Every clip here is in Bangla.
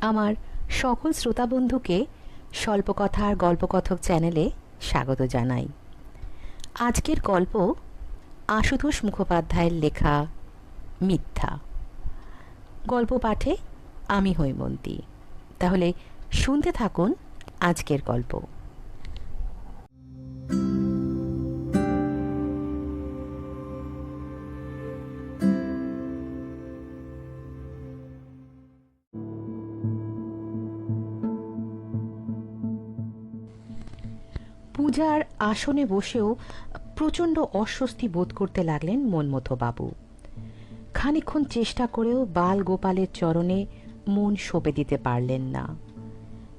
আমার সকল শ্রোতা বন্ধুকে স্বল্পকথার গল্পকথক চ্যানেলে স্বাগত জানাই। আজকের গল্প আশুতোষ মুখোপাধ্যায়ের লেখা মিথ্যা। গল্প পাঠে আমি হৈমন্তী। তাহলে শুনতে থাকুন আজকের গল্প। পূজার আসনে বসেও প্রচণ্ড অস্বস্তি বোধ করতে লাগলেন মনমথবাবু। খানিক্ষণ চেষ্টা করেও বাল গোপালের চরণে মন সঁপে দিতে পারলেন না।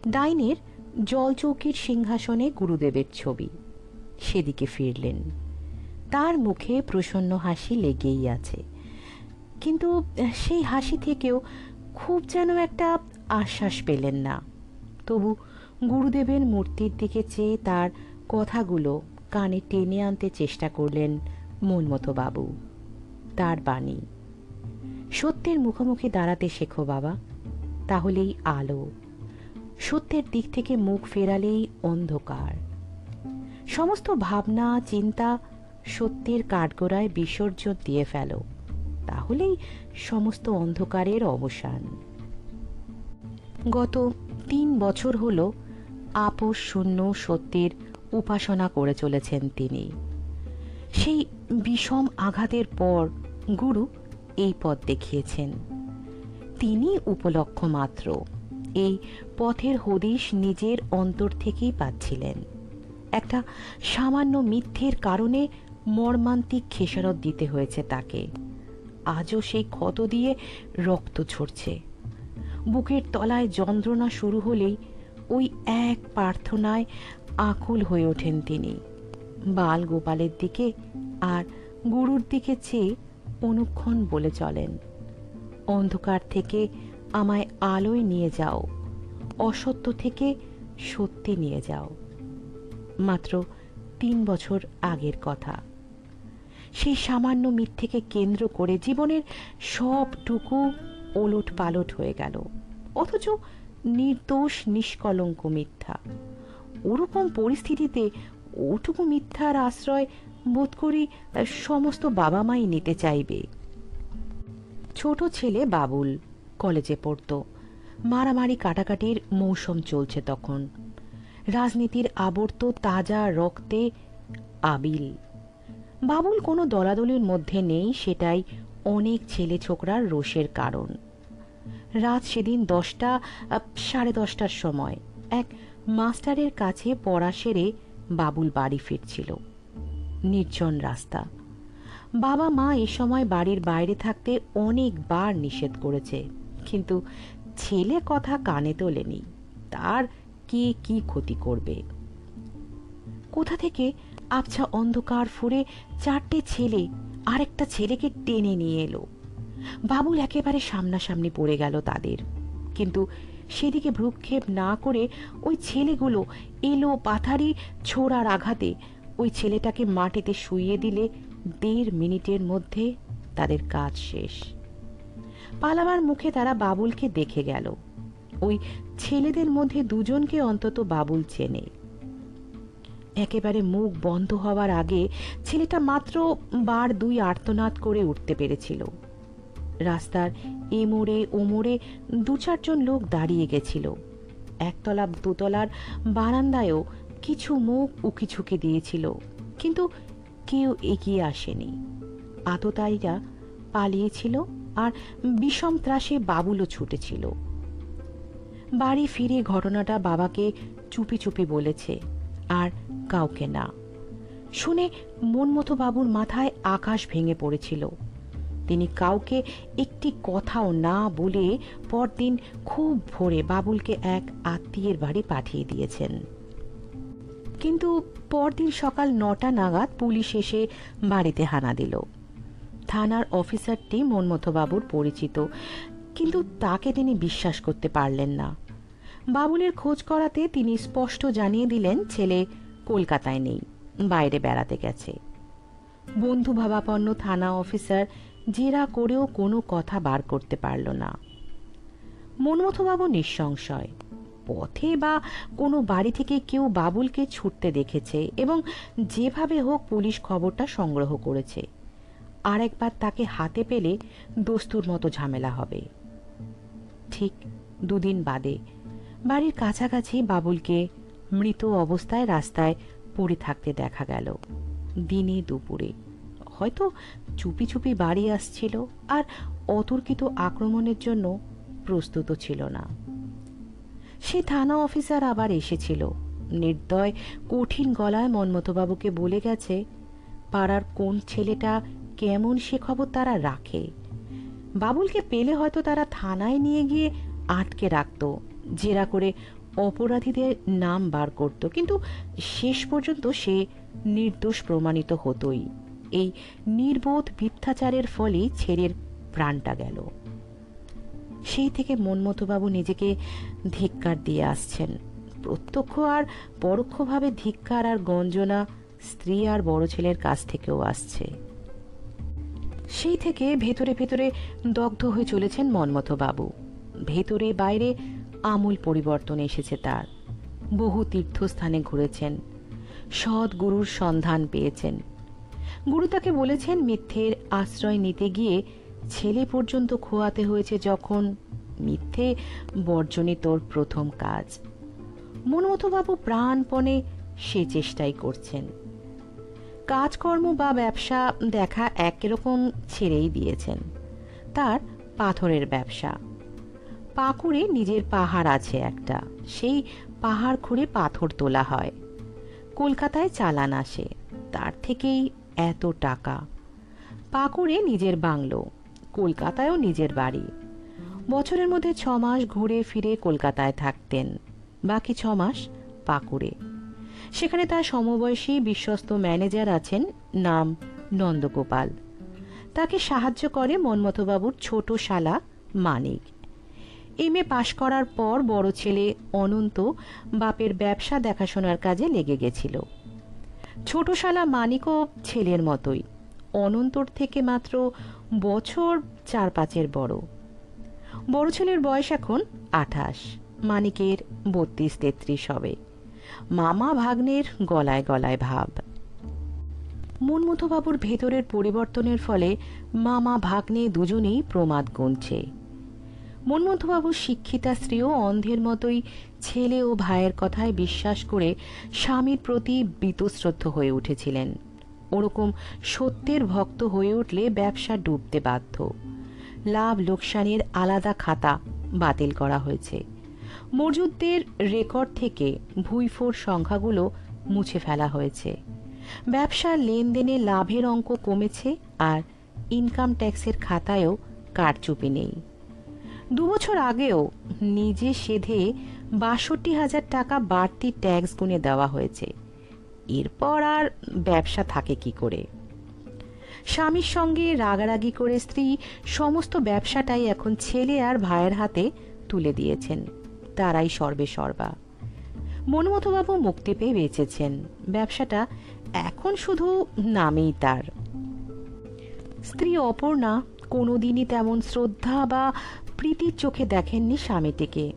ডাইনের জলচৌকির সিংহাসনে গুরুদেবের ছবি। সেদিকে ফিরলেন। তার মুখে প্রসন্ন হাসি লেগেই আছে। কিন্তু সেই হাসি থেকেও খুব যেন একটা আশ্বাস পেলেন না। তবু গুরুদেবের মূর্তির দিকে চেয়ে তার কথাগুলো কানে টেনে আনতে চেষ্টা করলেন মনমতো বাবু। তার বাণী। সত্যের মুখোমুখি দাঁড়াতে শেখো বাবা, তাহলেই আলো। সত্যের দিক থেকে মুখ ফেরালেই অন্ধকার। সমস্ত ভাবনা, চিন্তা সত্যের কাঠগোড়ায় বিসর্জন দিয়ে ফেলো, তাহলেই সমস্ত অন্ধকারের অবসান। গত তিন বছর হলো, আপোষ শূন্য সত্যের উপাসনা করে চলেছেন তিনি। সেই বিষম আঘাতের পর গুরু এই পথ দেখিয়েছেন। তিনি উপলক্ষ মাত্র, এই পথের হদিশ নিজের অন্তর থেকেই পাচ্ছিলেন। একটা সামান্য মিথ্যের কারণে মর্মান্তিক খেসারত দিতে হয়েছে তাকে। আজও সেই ক্ষত দিয়ে রক্ত ঝরছে। বুকের তলায় যন্ত্রণা শুরু হলেই ওই এক প্রার্থনায় আকুল হয়ে ওঠেন তিনি। বাল গোপালের দিকে আর গুরুর দিকে চেয়ে অনুক্ষণ বলে চলেন। অন্ধকার থেকে আমায় আলোয় নিয়ে যাও, অসত্য থেকে সত্যি নিয়ে যাও। মাত্র তিন বছর আগের কথা। সেই সামান্য মিথ্যেকে কেন্দ্র করে জীবনের সবটুকু ওলট পালট হয়ে গেল। অথচ নির্দোষ নিষ্কলঙ্ক মিথ্যা। ওরকম পরিস্থিতিতে ওটুকু মিথ্যার আশ্রয় বোধ করি সমস্ত বাবা মাই নিতে চাইবে। ছোট ছেলে বাবুল কলেজে পড়তো। মারামারি কাটাকাটির মৌসুম চলছে তখন। রাজনীতির আবর্ত তাজা রক্তে আবিল। বাবুল কোনো দলাদলির মধ্যে নেই, সেটাই অনেক ছেলে ছোকরার রোষের কারণ। রাত সেদিন দশটা সাড়ে দশটার সময়, এক মাস্টারের কাছে পড়া সেরে বাবুল বাড়ি ফিরছিল। নির্জন রাস্তা। বাবা মা এ সময় বাড়ির বাইরে থাকতে অনেকবার নিষেধ করেছে, কিন্তু ছেলে কথা কানে তোলেনি। তার কে কি ক্ষতি করবে? কোথা থেকে আবছা অন্ধকার ফুরে চারটে ছেলে আরেকটা ছেলেকে টেনে নিয়ে এলো। বাবুল একেবারে সামনাসামনি পড়ে গেল তাদের, কিন্তু সেদিকে ভ্রুক্ষেপ না করে ওই ছেলেগুলো এলো পাথারি ছোড়ার আঘাতে। ওই ছেলেটাকে মাটিতে শুইয়ে দিলে দেড় মিনিটের মধ্যে তাদের কাজ শেষ। পালাবার মুখে তারা বাবুলকে দেখে গেল। ওই ছেলেদের মধ্যে দুজনকে অন্তত বাবুল চেনে। একেবারে মুখ বন্ধ হওয়ার আগে ছেলেটা মাত্র বার দুই আর্তনাদ করে উঠতে পেরেছিল। রাস্তার এ মোড়ে ও মোড়ে দু চারজন লোক দাঁড়িয়ে গেছিল। একতলা দোতলার বারান্দায়ও কিছু মুখ উকি ঝুঁকে দিয়েছিল, কিন্তু কেউ এগিয়ে আসেনি। আততায়ীরা পালিয়েছিল আর বিষম ত্রাসে বাবুলও ছুটেছিল। বাড়ি ফিরে ঘটনাটা বাবাকে চুপি চুপি বলেছে, আর কাউকে না। শুনে মনমতো বাবুর মাথায় আকাশ ভেঙে পড়েছিল। তিনি কাউকে একটি কথাও না বলে পরদিন খুব ভোরে বাবুলকে এক আত্মীয়ের বাড়ি পাঠিয়ে দিয়েছেন। কিন্তু পরদিন সকাল নটা নাগাদ পুলিশ এসে বাড়িতে হানা দিল। থানার অফিসারটি মনমথবাবুর পরিচিত, কিন্তু তাকে তিনি বিশ্বাস করতে পারলেন না। বাবুলের খোঁজ করাতে তিনি স্পষ্ট জানিয়ে দিলেন, ছেলে কলকাতায় নেই, বাইরে বেড়াতে গেছে। বন্ধু ভাবাপন্ন থানা অফিসার জেরা করেও কোনো কথা বার করতে পারল না। মনমথবাবু নিঃসংশয়। পথে বা কোনো বাড়ি থেকে কেউ বাবুলকে ছুটতে দেখেছে এবং যেভাবে হোক পুলিশ খবরটা সংগ্রহ করেছে। আর একবার তাকে হাতে পেলে দস্তুর মতো ঝামেলা হবে। ঠিক দুদিন বাদে বাড়ির কাছাকাছি বাবুলকে মৃত অবস্থায় রাস্তায় পড়ে থাকতে দেখা গেল। দিনে দুপুরে। হয়তো চুপি চুপি বাড়ি আসছিল আর অতর্কিত আক্রমণের জন্য প্রস্তুত ছিল না। সে থানা অফিসার আবার এসেছিল। নির্দয়, কঠিন গলায় মন্মথবাবুকে বলে গেছে, পাড়ার কোন ছেলেটা কেমন সে খবর তারা রাখে। বাবুলকে পেলে হয়তো তারা থানায় নিয়ে গিয়ে আটকে রাখত, জেরা করে অপরাধীদের নাম বার করত। কিন্তু শেষ পর্যন্ত সে নির্দোষ প্রমাণিত হতোই। এই নির্বোধ মিথ্যাচারের ফলেই ছেলের প্রাণটা গেল। সেই থেকে মনমতবাবু নিজেকে ধিক্কার দিয়ে আসছেন। প্রত্যক্ষ আর পরোক্ষভাবে ধিক্কার আর গঞ্জনা স্ত্রী আর বড় ছেলের কাছ থেকেও আসছে। সেই থেকে ভেতরে ভেতরে দগ্ধ হয়ে চলেছেন মনমথবাবু ভেতরে বাইরে আমূল পরিবর্তন এসেছে তার। বহু তীর্থস্থানে ঘুরেছেন। সৎ গুরুর সন্ধান পেয়েছেন। গুরু তাকে বলেছেন, মিথ্যের আশ্রয় নিতে গিয়ে ছেলে পর্যন্ত খোয়াতে হয়েছে যখন মিথ্যে বর্জনই তোর প্রথম কাজ। মনমথবাবু প্রাণপণে সে চেষ্টাই করছেন। কাজকর্ম বা ব্যবসা দেখা একরকম ছেড়েই দিয়েছেন। তার পাথরের ব্যবসা। পাকুড়ে নিজের পাহাড় আছে একটা। সেই পাহাড় খুঁড়ে পাথর তোলা হয়। কলকাতায় চালান আসে। তার থেকেই এত টাকা। পাকুড়ে নিজের বাংলো, কলকাতায়ও নিজের বাড়ি। বছরের মধ্যে ছ মাস ঘুরে ফিরে কলকাতায় থাকতেন, বাকি ছ মাস পাকুড়ে। সেখানে তার সমবয়সী বিশ্বস্ত ম্যানেজার আছেন, নাম নন্দগোপাল। তাকে সাহায্য করে মন্মথবাবুর ছোট শালা মানিক। এম এ পাশ করার পর বড় ছেলে অনন্ত বাপের ব্যবসা দেখাশোনার কাজে লেগে গেছিল। ছোট শালা মানিকও ছেলের মতোই। অনন্তর থেকে মাত্র বছর চার পাঁচের বড়। বড় ছেলের বয়স এখন আঠাশ, মানিকের বত্রিশ, তেত্রিশ হবে। মামা ভাগ্নের গলায় গলায় ভাব। মনমথবাবুর ভেতরের পরিবর্তনের ফলে মামা ভাগ্নে দুজনেই প্রমাদ গুনছে। মনমথবাবুর শিক্ষিতা স্ত্রীও অন্ধের মতোই ছেলে ও ভাইয়ের কথায় বিশ্বাস করে স্বামীর প্রতি বীতশ্রদ্ধ হয়ে উঠেছিলেন। ওরকম সত্যের ভক্ত হয়ে উঠলে ব্যবসা ডুবতে বাধ্য। লাভ লোকসানের আলাদা খাতা বাতিল করা হয়েছে। মজুদদের রেকর্ড থেকে ভুইফোর সংখ্যাগুলো মুছে ফেলা হয়েছে। ব্যবসার লেনদেনে লাভের অঙ্ক কমেছে আর ইনকাম ট্যাক্সের খাতায়ও কারচুপি নেই। দুবছর আগেও নিজে সেধে বাষট্টি হাজার টাকা বাড়তি ট্যাক্স গুনে দেওয়া হয়েছে। এরপর আর ব্যবসা থাকে কি করে? স্বামীর সঙ্গে রাগারাগি করে স্ত্রী সমস্ত ব্যবসাটাই এখন ছেলে আর ভাইয়ের হাতে তুলে দিয়েছেন। তারাই সর্বে সর্বা। মনমথবাবু মুক্তি পেয়ে বেঁচেছেন। ব্যবসাটা এখন শুধু নামেই তার। স্ত্রী অপর্ণা কোনোদিনই তেমন শ্রদ্ধা বা প্রীতির চোখে দেখেননি স্বামীটিকে।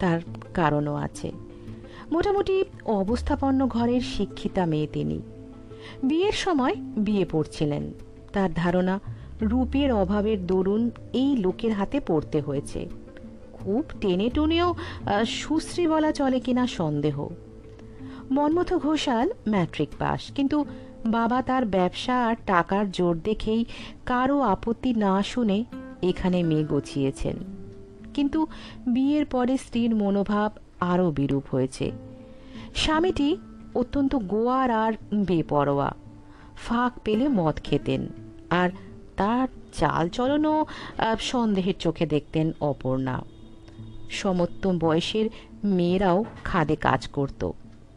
তার কারণও আছে। মোটামুটি অবস্থাপন্ন ঘরের শিক্ষিতা মেয়ে তিনি। বিয়ের সময় বিয়ে পড়ছিলেন। তার ধারণা, রূপের অভাবের দরুন এই লোকের হাতে পড়তে হয়েছে। খুব টেনে টুনেও সুশ্রী বলা চলে কিনা সন্দেহ। Manmatha Ghoshal, matric pass. কিন্তু বাবা তার ব্যবসা আর টাকার জোর দেখেই কারও আপত্তি না শুনে এখানে মেয়ে গছিয়েছেন। কিন্তু বিয়ের পরে স্ত্রীর মনোভাব আরও বিরূপ হয়েছে। স্বামীটি অত্যন্ত গোয়ার আর বেপরোয়া। ফাঁক পেলে মদ খেতেন আর তার চাল চলনও সন্দেহের চোখে দেখতেন অপর্ণা। সমত্তম বয়সের মেয়েরাও খাদে কাজ করত।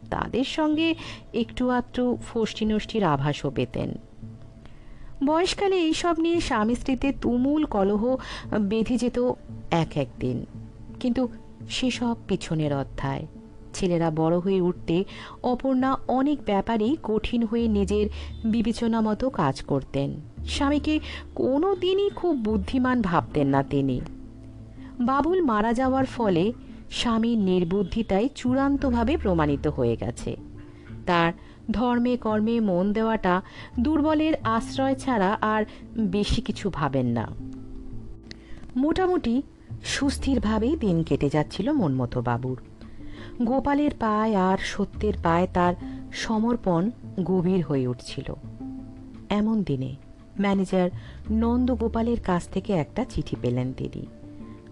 তাদের সঙ্গে একটু আধটু ফষ্টিনষ্টির আভাসও পেতেন। বয়সকালে এইসব নিয়ে স্বামী স্ত্রীতে তুমুল কলহ বেঁধে যেত এক একদিন। কিন্তু সেসব পিছনের অধ্যায়। ছেলেরা বড় হয়ে উঠতে অপর্ণা অনেক ব্যাপারেই কঠিন হয়ে নিজের বিবেচনা মতো কাজ করতেন। স্বামীকে কোনো দিনই খুব বুদ্ধিমান ভাবতেন না তিনি। বাবুল মারা যাওয়ার ফলে স্বামীর নির্বুদ্ধিতায় চূড়ান্তভাবে প্রমাণিত হয়ে গেছে। তার ধর্মে, কর্মে মন দেওয়াটা দুর্বলের আশ্রয় ছাড়া আর বেশি কিছু ভাবেন না। মোটামুটি সুস্থিরভাবেই দিন কেটে যাচ্ছিল মনমতো বাবুর গোপালের পায় আর সত্যের পায় তার সমর্পণ গভীর হয়ে উঠছিল। এমন দিনে ম্যানেজার নন্দগোপালের কাছ থেকে একটা চিঠি পেলেন তিনি।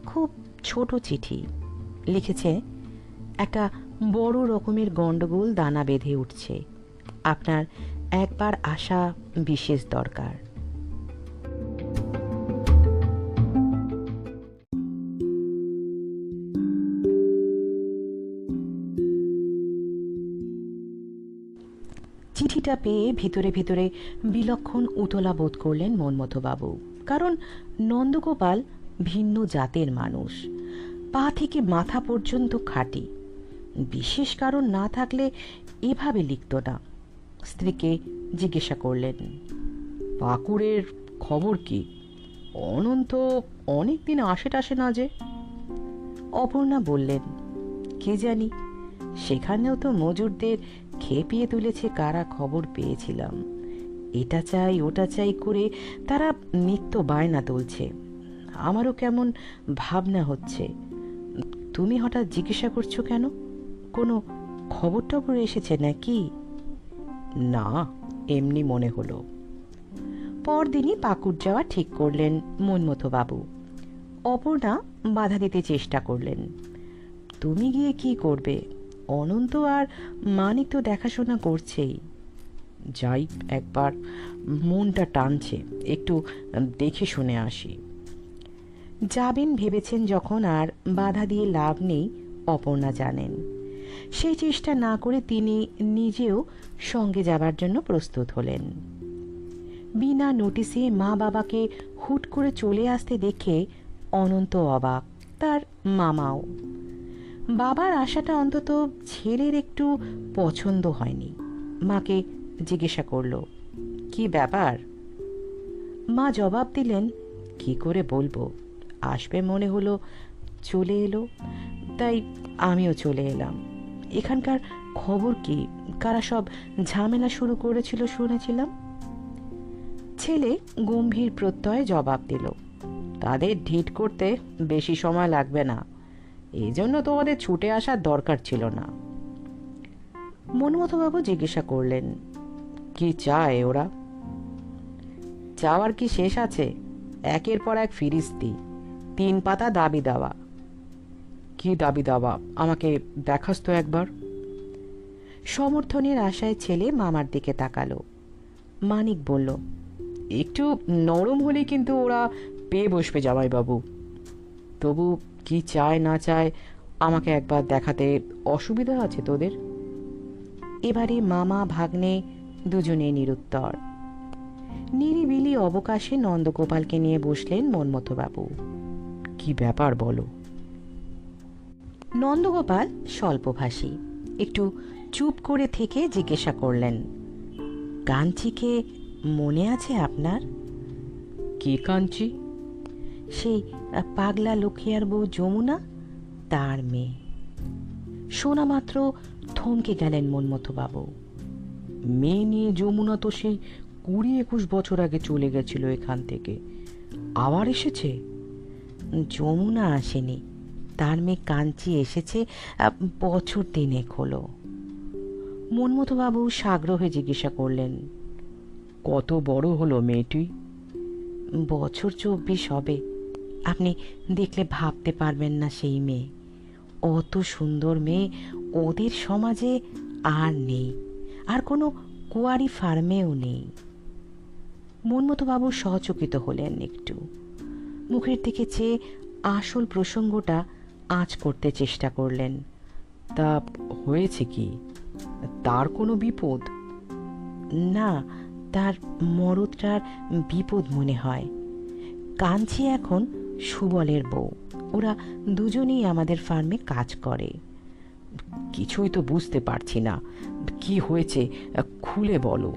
খুব ছোট চিঠি। লিখেছে, একটা বড় রকমের গণ্ডগোল দানা বেঁধে উঠছে। আপনার একবার আসা বিশেষ দরকার। চিঠিটা পেয়ে ভিতরে ভিতরে বিলক্ষণ উতলা বোধ করলেন মনমথবাবু, কারণ নন্দগোপাল ভিন্ন জাতের মানুষ। পা থেকে মাথা পর্যন্ত খাঁটি। বিশেষ কারণ না থাকলে এভাবে লিখত না। স্ত্রীকে জিজ্ঞাসা করলেন পাকুড়ের খবর কি? অনন্ত অনেক দিন আসে টাসে না যে? অপর্ণা বললেন, কে জানি? সেখানেও তো মজুরদের খেপিয়ে তুলেছে কারা খবর পেয়েছিলাম। এটা চাই, ওটা চাই করে তারা নিত্য বায়না তুলছে। আমারও কেমন ভাবনা হচ্ছে। তুমি হঠাৎ জিজ্ঞাসা করছ কেন? কোনো খবর টবর এসেছে নাকি? না, এমনি মনে হলো। পরদিনই পাকুড় যাওয়া ঠিক করলেন মনমতো বাবু অপর্ণা বাধা দিতে চেষ্টা করলেন। তুমি গিয়ে কি করবে? অনন্ত আর মানিক তো দেখাশোনা করছেই। যাই একবার মনটা টানছে, একটু দেখে শুনে আসি। যাবেন ভেবেছেন যখন আর বাধা দিয়ে লাভ নেই, অপর্ণা জানেন। সেই চেষ্টা না করে তিনি নিজেও সঙ্গে যাবার জন্য প্রস্তুত হলেন। বিনা নোটিসে মা বাবাকে হুট করে চলে আসতে দেখে অনন্ত অবাক, তার মামাও। বাবার আশাটা অন্তত ছেলের একটু পছন্দ হয়নি। মাকে জিজ্ঞাসা করল, কি ব্যাপার? মা জবাব দিলেন, কি করে বলব? আসবে মনে হলো, চলে এলো। তাই আমিও চলে এলাম। এখানকার খবর কি? কারা সব ঝামেলা শুরু করেছিল শুনেছিলাম? ছেলে গম্ভীর প্রত্যয়ে জবাব দিল, তাদের ঢিট করতে বেশি সময় লাগবে না। এই জন্য তোমাদের ছুটে আসার দরকার ছিল না। মনমথবাবু জিজ্ঞাসা করলেন, কি চায় ওরা? চাওয়ার কি শেষ আছে? একের পর এক ফিরিস্তি, তিন পাতা দাবি দেওয়া। কি দাবি দেওয়া আমাকে দেখাস তো একবার। সমর্থনের আশায় ছেলে মামার দিকে তাকালো। মানিক বলল, একটু নরম হলেই কিন্তু ওরা পেয়ে বসবে জামাইবাবু। তবু কি চায় না চায় আমাকে একবার দেখাতে অসুবিধা আছে তোদের? এবারে মামা, ভাগ্নে দুজনে নিরুত্তর। নিরিবিলি অবকাশে নন্দগোপালকে নিয়ে বসলেন মনমথবাবু। কি ব্যাপার বলো? নন্দগোপাল স্বল্পভাষী। একটু চুপ করে থেকে জিজ্ঞাসা করলেন কাঞ্চিকে মনে আছে আপনার? কে কাঞ্চি? সেই পাগলা লক্ষ্মীয়ার বউ যমুনা তার মেয়ে। শোনা মাত্র থমকে গেলেন মনমতো বাবু মেয়ে নিয়ে যমুনা তো সেই কুড়ি একুশ বছর আগে চলে গেছিল এখান থেকে। আবার এসেছে? যমুনা আসেনি। তার মেয়ে কাঞ্চি এসেছে বছর তিনেক হলো। মনমতো বাবু সাগ্রহে জিজ্ঞাসা করলেন, কত বড় হলো মেয়েটি? বছর চব্বিশ হবে। আপনি দেখলে ভাবতে পারবেন না সেই মেয়ে। অত সুন্দর মেয়ে ওদের সমাজে আর নেই, আর কোনো কুয়ারি ফার্মেও নেই। মনমতোবাবু সহচকিত হলেন একটু। মুখের দিকে চেয়ে আসল প্রসঙ্গটা আঁচ করতে চেষ্টা করলেন। তা হয়েছে কি? তার কোনো বিপদ? না, তার মরদটার বিপদ মনে হয়। কাঞ্চি এখন সুবলের বউ। ওরা দুজনেই আমাদের ফার্মে কাজ করে। কিছুই তো বুঝতে পারছি না। কি হয়েছে? খুলে বলো।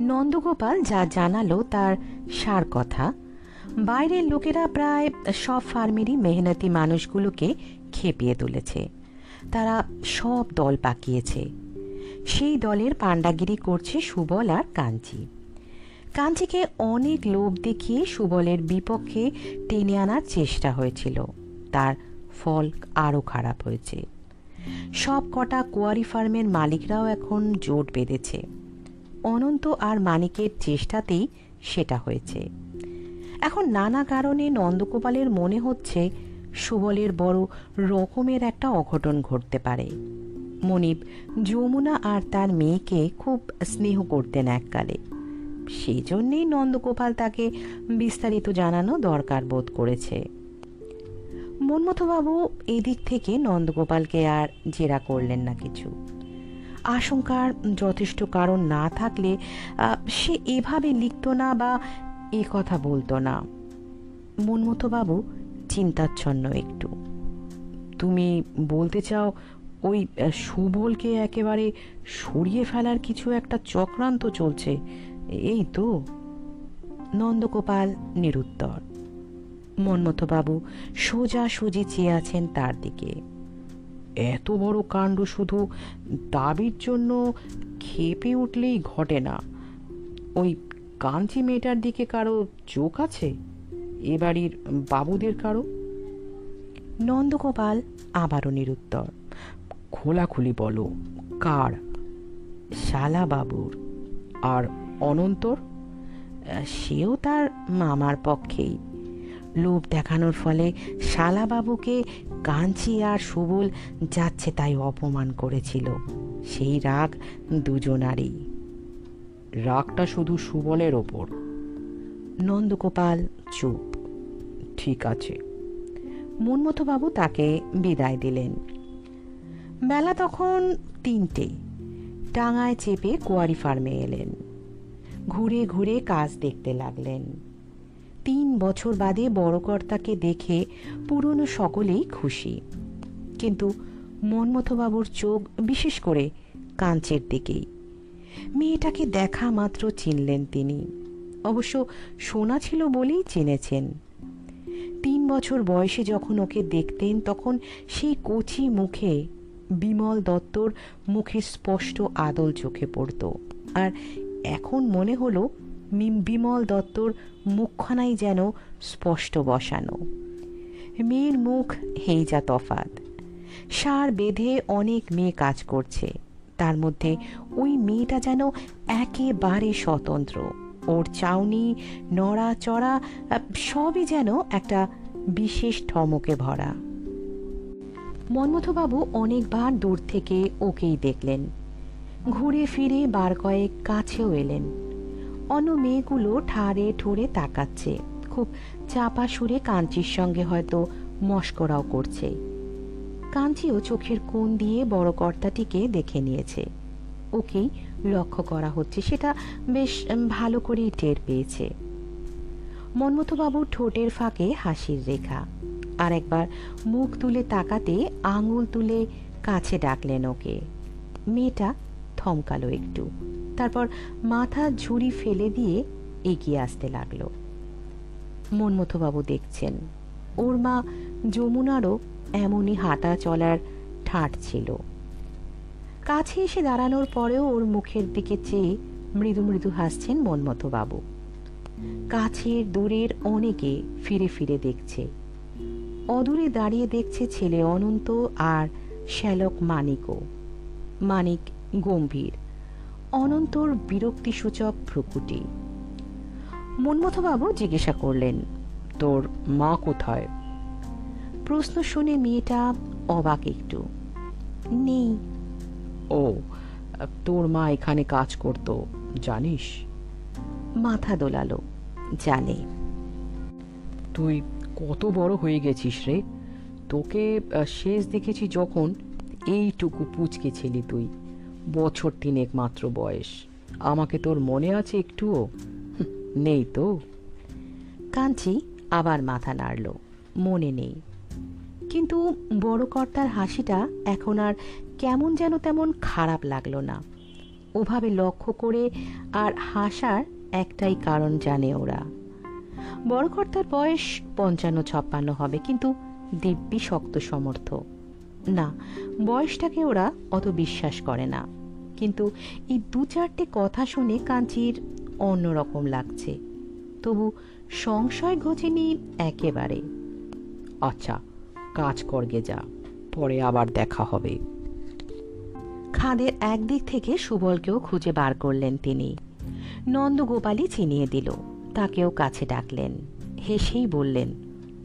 নন্দগোপাল যা জানালো তার সার কথা বাইরের লোকেরা প্রায় সব ফার্মেরই মেহনতি মানুষগুলোকে খেপিয়ে তুলেছে। তারা সব দল পাকিয়েছে। সেই দলের পাণ্ডাগিরি করছে সুবল আর কাঞ্চি। কাঞ্চিকে অনেক লোভ দেখিয়ে সুবলের বিপক্ষে টেনে আনার চেষ্টা হয়েছিল। তার ফল আরও খারাপ হয়েছে। সব কটা কোয়ারি ফার্মের মালিকরাও এখন জোট বেঁধেছে। অনন্ত আর মানিকের চেষ্টাতেই সেটা হয়েছে। এখন নানা কারণে নন্দগোপালের মনে হচ্ছে সুবলের বড় রকমের একটা অঘটন ঘটতে পারে। মনিব যমুনা আর তার মেয়েকে খুব স্নেহ করতেন এককালে। সেই জন্যেই নন্দগোপাল তাকে বিস্তারিত জানানো দরকার বোধ করেছে। মন্মথবাবু এদিক থেকে নন্দগোপালকে আর জেরা করলেন না কিছু। আশঙ্কার যথেষ্ট কারণ না থাকলে সে এভাবে লিখত না বা এ কথা বলতো না। মন্মথবাবু চিন্তাচ্ছন্ন একটু। তুমি বলতে চাও, ওই সুবলকে একেবারে সরিয়ে ফেলার কিছু একটা চক্রান্ত চলছে? এই তো। নন্দগোপাল নিরুত্তর। মন্মথবাবু সোজা সুজি চেয়ে আছেন তার দিকে। এত বড় কাণ্ড শুধু দাবির জন্য খেপে উঠলেই ঘটে না। ওই কাঞ্চি মেয়েটার দিকে কারও চোখ আছে? এ বাড়ির বাবুদের কারও? নন্দগোপাল আবারও নিরুত্তর। খোলাখুলি বলো কার? শালা বাবুর আর অনন্তর? সেও তার মামার পক্ষেই। লোভ দেখানোর ফলে শালাবাবুকে কাঞ্চি আর সুবল যাচ্ছে তাই অপমান করেছিল। সেই রাগ দুজনারই। রাগটা শুধু সুবলের ওপর। নন্দগোপাল চুপ। ঠিক আছে। মনমথবাবু তাকে বিদায় দিলেন। বেলা তখন তিনটে। টাঙায় চেপে কোয়ারি ফার্মে এলেন। ঘুরে ঘুরে কাজ দেখতে লাগলেন। তিন বছর বাদে বড় কর্তাকে দেখে পুরনো সকলেই খুশি। কিন্তু মন্মথবাবুর চোখ বিশেষ করে কাঞ্চের দিকেই। মেয়েটাকে দেখা মাত্র চিনলেন তিনি। অবশ্য শোনা ছিল বলেই চিনেছেন। তিন বছর বয়সে যখন ওকে দেখতেন, তখন সেই কচি মুখে, বিমল দত্তর মুখে স্পষ্ট আদল চোখে পড়ত। আর এখন মনে হলো বিমল দত্তর মুখখানাই যেন স্পষ্ট বসানো। মেয়ের মুখ হেইজা তফাত। সার বেঁধে অনেক মেয়ে কাজ করছে। তার মধ্যে ওই মেয়েটা যেন একেবারে স্বতন্ত্র। ওর চাউনি, নড়া, চড়া, সবই যেন একটা বিশেষ ঠমকে ভরা। মন্মথবাবু অনেকবার দূর থেকে ওকেই দেখলেন। ঘুরে ফিরে বার কয়েক কাছেও এলেন। অন্য মেয়েগুলো ঠাড়ে ঠোরে তাকাচ্ছে। খুব চাপা সুরে কাঞ্চির সঙ্গে হয়তো মস্করাও করছে। কাঞ্চিও চোখের কোণ দিয়ে বড় কর্তাটিকে দেখে নিয়েছে। ওকেই লক্ষ্য করা হচ্ছে, সেটা বেশ ভালো করেই টের পেয়েছে। মন্মথবাবুর ঠোঁটের ফাঁকে হাসির রেখা। আর একবার মুখ তুলে তাকাতে আঙুল তুলে কাছে ডাকলেন ওকে। মেয়েটা থমকালো একটু। তারপর মাথা ঝুড়ি ফেলে দিয়ে এগিয়ে আসতে লাগল। মন্মথবাবু দেখছেন। ওর মা যমুনারও এমনই হাঁটা চলার ঠাট ছিল। কাছে এসে দাঁড়ানোর পরেও ওর মুখের দিকে চেয়ে মৃদু মৃদু হাসছেন মন্মথবাবু। কাছের দূরের অনেকে ফিরে ফিরে দেখছে। অদূরে দাঁড়িয়ে দেখছে ছেলে অনন্ত আর শ্যালক মানিকও। মানিক গম্ভীর, অনন্তর বিরক্তিসূচক ভ্রুকুটি। মন্মথবাবু জিজ্ঞাসা করলেন, তোর মা কোথায়? প্রশ্ন শুনে মেয়েটা অবাক একটু। নেই। ও তোর মা এখানে কাজ করতো জানিস? মাথা দোলালো। জানে। তুই কত বড় হয়ে গেছিস রে। তোকে শেষ দেখেছি যখন এইটুকু পুচকে ছিলি তুই বছর তিনেক মাত্র বয়স। আমাকে তোর মনে আছে একটুও? নেই তো। কাঞ্চি আবার মাথা নাড়ল। মনে নেই। কিন্তু বড় কর্তার হাসিটা এখন আর কেমন যেন তেমন খারাপ লাগল না। ওভাবে লক্ষ্য করে আর হাসার একটাই কারণ জানে ওরা। বড় কর্তার বয়স পঞ্চান্ন ছাপ্পান্ন হবে, কিন্তু দিব্যি শক্ত সমর্থ না, বয়সটাকে ওরা অত বিশ্বাস করে না। কিন্তু এই দু চারটে কথা শুনে কাঞ্চির অন্যরকম লাগছে। তবু সংশয় ঘোচেনি একেবারে। আচ্ছা কাজ করগে যা, পরে আবার দেখা হবে। খাদের একদিক থেকে সুবলকেও খুঁজে বার করলেন তিনি। নন্দগোপালই চিনিয়ে দিল, তাকেও কাছে ডাকলেন। হেসেই বললেন,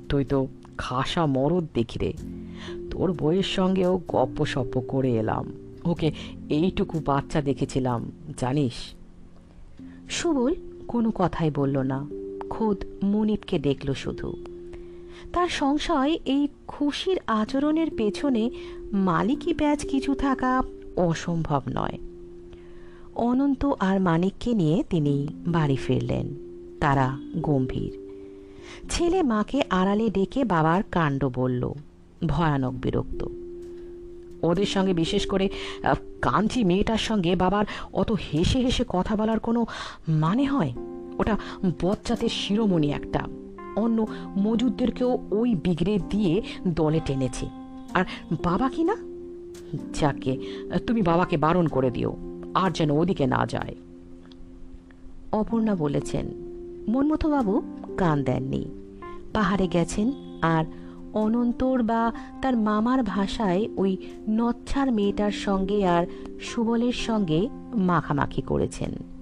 তুই তো খাসা মরদ দেখি রে। তোর বইয়ের সঙ্গেও গপ্প সপ্প করে এলাম। ওকে এইটুকু বাচ্চা দেখেছিলাম, জানিস? সুবল কোনো কথাই বলল না। খোদ মনিপকে দেখল শুধু। তার সংশয় এই খুশির আচরণের পেছনে মালিকি ব্যাজ কিছু থাকা অসম্ভব নয়। অনন্ত আর মানিককে নিয়ে তিনি বাড়ি ফিরলেন। তারা গম্ভীর। ছেলে মাকে আড়ালে ডেকে বাবার কাণ্ড বলল, ভয়ানক বিরক্ত। ওদের সঙ্গে বিশেষ করে কাঞ্চি মেয়েটার সঙ্গে বাবার অত হেসে হেসে কথা বলার কোনো মানে হয়? ওটা বচ্চাতে শিরোমণি একটা। অন্য মজুদদেরকেও ওই বিগড়ে দিয়ে দলে টেনেছে। আর বাবা কি না? যাকে, তুমি বাবাকে বারণ করে দিও, আর যেন ওদিকে না যায়। অপর্ণা বলেছেন, মনমথবাবু কান দেননি। পাহাড়ে গেছেন আর অনন্তর বা তার মামার ভাষায় ওই নচ্ছার মেয়েটার সঙ্গে আর সুবলের সঙ্গে মাখামাখি করেছেন।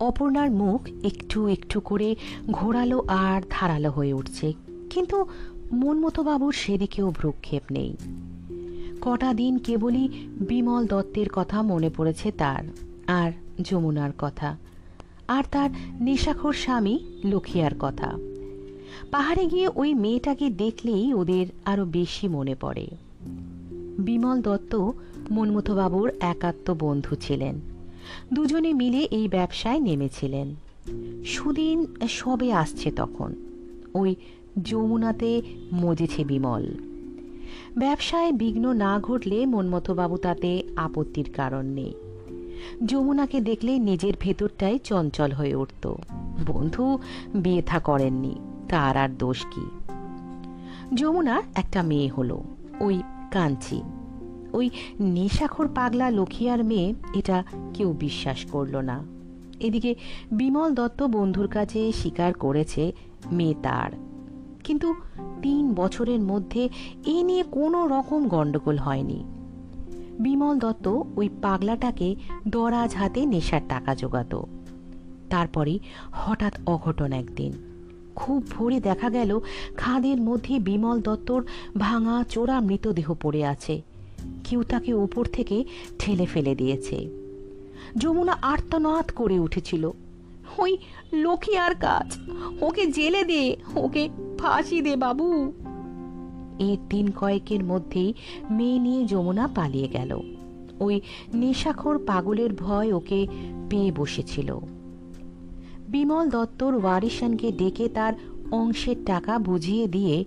অপর্ণার মুখ একটু একটু করে ঘোরালো আর ধারালো হয়ে উঠছে। কিন্তু মনমথবাবুর সেদিকেও ভ্রুক্ষেপ নেই। কটা দিন কেবলই বিমল দত্তের কথা মনে পড়েছে তার, আর যমুনার কথা, আর তার নেশাখোর স্বামী লক্ষিয়ার কথা। পাহাড়ে গিয়ে ওই মেয়েটাকে দেখলেই ওদের আরও বেশি মনে পড়ে। বিমল দত্ত মনমথবাবুর একাত্ম বন্ধু ছিলেন। দুজনে মিলে এই ব্যবসায় নেমেছিলেন। সুদিন সবে আসছে তখন। ওই যমুনাতে মজেছে বিমল। ব্যবসায় বিঘ্ন না ঘটলে মনমথবাবু তাতে আপত্তির কারণ নেই। যমুনাকে দেখলে নিজের ভেতরটাই চঞ্চল হয়ে উঠত। বন্ধু বিয়ে থা করেননি, তার আর দোষ কি? যমুনার একটা মেয়ে হলো, ওই কাঞ্চি। ওই নেশাখোর পাগলা লক্ষিয়ার মেয়ে এটা কেউ বিশ্বাস করল না। এদিকে বিমল দত্ত বন্ধুর কাছে স্বীকার করেছে মেয়ে তার। কিন্তু তিন বছরের মধ্যে এ নিয়ে কোনো রকম গণ্ডগোল হয়নি। বিমল দত্ত ওই পাগলাটাকে দরাজ হাতে নেশার টাকা জোগাতো। তারপরে হঠাৎ অঘটন একদিন। খুব ভোরে দেখা গেল, খাদের মধ্যে বিমল দত্তর ভাঙা চোরা মৃতদেহ পড়ে আছে। কেউ তাকে ওপর থেকে ঠেলে ফেলে দিয়েছে। যমুনা আর্তনাদ করে উঠেছিল। ওই লক্ষ্মী আর কাজ ওকে জেলে দে, ওকে ফাঁসি দে বাবু। এর দিন কয়েকের মধ্যেই মেয়ে নিয়ে যমুনা পালিয়ে গেল। ওই নেশাখোর পাগলের ভয় ওকে পেয়ে বসেছিল। বিমল দত্তর ওয়ারিশানকে ডেকে তার অংশের টাকা বুঝিয়ে দিয়ে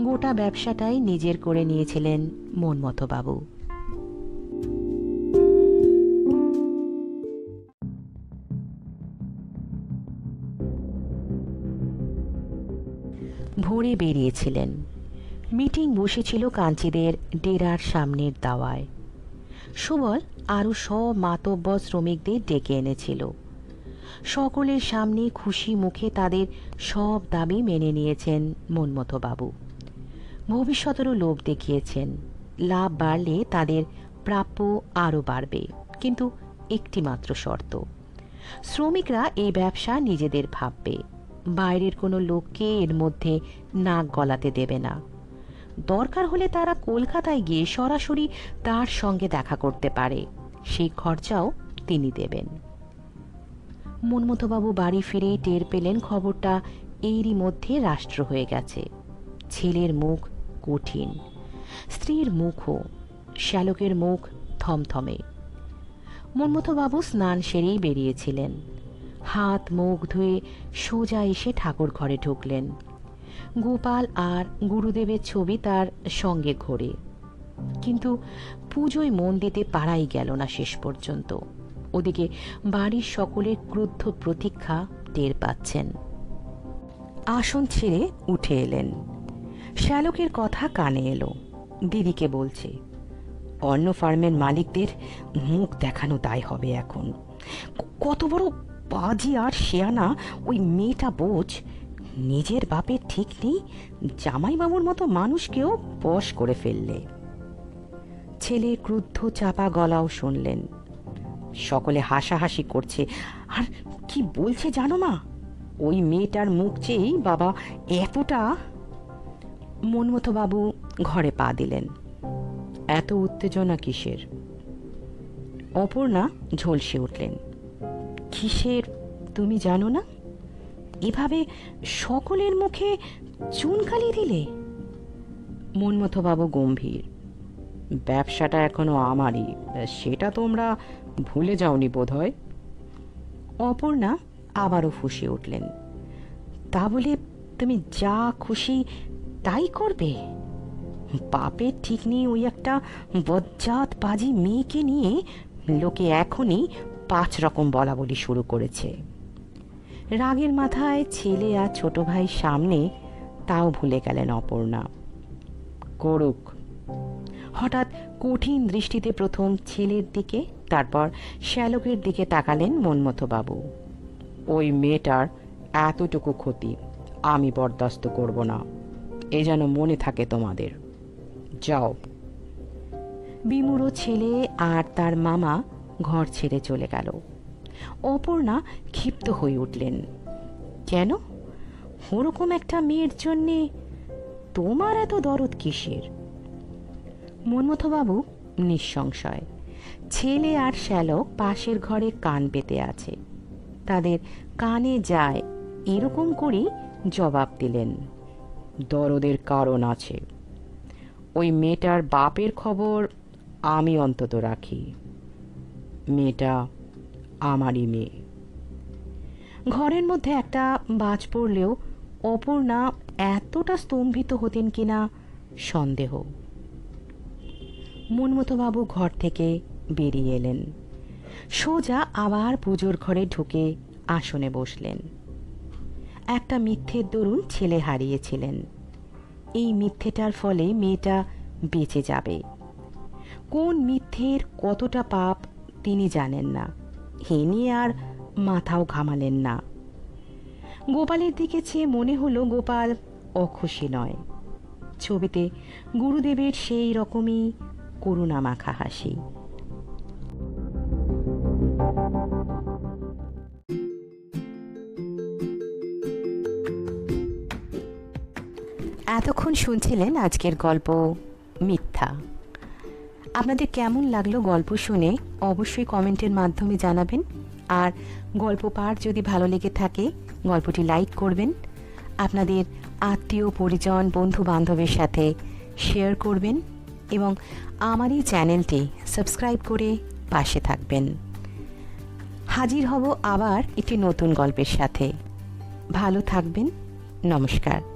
গোটা ব্যবসাটাই নিজের করে নিয়েছিলেন মনমথবাবু। ভোরে বেরিয়েছিলেন। মিটিং বসেছিল কাঞ্চিদের ডেরার সামনের দাওয়ায়। সুবল আরও সব মাতব্য শ্রমিকদের ডেকে এনেছিল। সকলের সামনে খুশি মুখে তাদের সব দাবি মেনে নিয়েছেন মনমথবাবু। ভবিষ্যতেরও লোভ দেখিয়েছেন। লাভ বাড়লে তাদের প্রাপ্য আরও বাড়বে, কিন্তু একটি মাত্র শর্ত। শ্রমিকরা এই ব্যবসা নিজেদের ভাববে। বাইরের কোনো লোককে এর মধ্যে নাক গলাতে দেবে না। দরকার হলে তারা কলকাতায় গিয়ে সরাসরি তার সঙ্গে দেখা করতে পারে। সেই খরচাও তিনি দেবেন। মনমথবাবু বাড়ি ফিরেই টের পেলেন খবরটা এরই মধ্যে রাষ্ট্র হয়ে গেছে। ছেলের মুখ কঠিন। স্ত্রীর মুখও, শ্যালকের মুখ থমথমে। মনমথবাবু স্নান সেরেই বেরিয়েছিলেন। হাত মুখ ধুয়ে সোজা এসে ঠাকুর ঘরে ঢুকলেন। গোপাল আর গুরুদেবের ছবি তার সঙ্গে ঘোরে। কিন্তু পুজোয় মন দিতে পারাই গেল না শেষ পর্যন্ত। ওদিকে বাড়ির সকলের ক্রুদ্ধ প্রতীক্ষা টের পাচ্ছেন। আসন ছেড়ে উঠে এলেন। শ্যালকের কথা কানে এলো। দিদিকে বলছে, অন্য ফার্মের মালিকদের মুখ দেখানো দায় হবে এখন। কত বড় বাজি আর শেয়ানা, ওই মেয়েটা বোঝ। নিজের বাপের ঠিক নেই, জামাইবাবুর মতো মানুষকেও বশ করে ফেললে। ছেলে ক্রুদ্ধ চাপা গলাও শুনলেন। সকলে হাসাহাসি করছে, আর কি বলছে জানো মা? ওই মেয়েটার মুখ চেয়েই বাবা এতটা মনমতো বাবু ঘরে পা দিলেন। এত উত্তেজনা কিসের? অপর্ণা ঝলসে উঠলেন। কিসের তুমি জানো না? এভাবে সকলের মুখে চুনকালি দিলে? মনমতো বাবু গম্ভীর। ব্যবসাটা এখনও আমারই, সেটা তোমরা ভুলে যাওনি বোধ হয় অপর্ণা আবারও ফুঁসে উঠলেন। তা বলে তুমি যা খুশি তাই করবে? বাপের ঠিক নেই ওই একটা বজ্জাত পাজি মেয়েকে নিয়ে। লোকে এখনই পাঁচ রকম বলা বলি শুরু করেছে। রাগের মাথায় ছেলে আর ছোট ভাই সামনে, তাও ভুলে গেলেন অপর্ণা। করুক। হঠাৎ কঠিন দৃষ্টিতে প্রথম ছেলের দিকে, তারপর শ্যালকের দিকে তাকালেন মনমতো বাবু ওই মেয়েটার এতটুকু ক্ষতি আমি বরদাস্ত করব না। এ যেন মনে থাকে তোমাদের। যাও। বিমুড়ো ছেলে আর তার মামা ঘর ছেড়ে চলে গেল। অপর্ণা ক্ষিপ্ত হয়ে উঠলেন। কেন? ওরকম একটা মেয়ের জন্যে তোমার এত দরদ কিসের? মনমথবাবু নিঃসংশয়। ছেলে আর শ্যালক পাশের ঘরে কান পেতে আছে। তাদের কানে যায় এরকম করেই জবাব দিলেন। দরদের কারণ আছে। ওই মেয়েটার বাপের খবর আমি অন্তত রাখি। মেয়েটা আমারই মেয়ে। ঘরের মধ্যে একটা বাজ পড়লেও অপর্ণা এতটা স্তম্ভিত হতেন কিনা সন্দেহ। মনমতোবাবু ঘর থেকে বেরিয়ে এলেন। সোজা আবার পুজোর ঘরে ঢুকে আসনে বসলেন। একটা মিথ্যের দরুন ছেলে হারিয়েছিলেন। এই মিথ্যেটার ফলে মেয়েটা বেঁচে যাবে। কোন মিথ্যের কতটা পাপ তিনি জানেন না। এ নিয়ে আর মাথাও ঘামালেন না। গোপালের দিকে চেয়ে মনে হলো গোপাল অখুশি নয়। ছবিতে গুরুদেবের সেই রকমই করুণা মাখা হাসি। এতক্ষণ শুনছিলেন আজকের গল্প মিথ্যা। আপনাদের কেমন লাগল গল্প শুনে অবশ্যই কমেন্টের মাধ্যমে জানাবেন। আর গল্প পাঠ যদি ভালো লেগে থাকে, গল্পটি লাইক করবেন। আপনাদের আত্মীয়, পরিজন বন্ধু বান্ধবের সাথে শেয়ার করবেন এবং আমার এই চ্যানেলটি সাবস্ক্রাইব করে পাশে থাকবেন। হাজির হব আবার একটি নতুন গল্পের সাথে। ভালো থাকবেন, নমস্কার।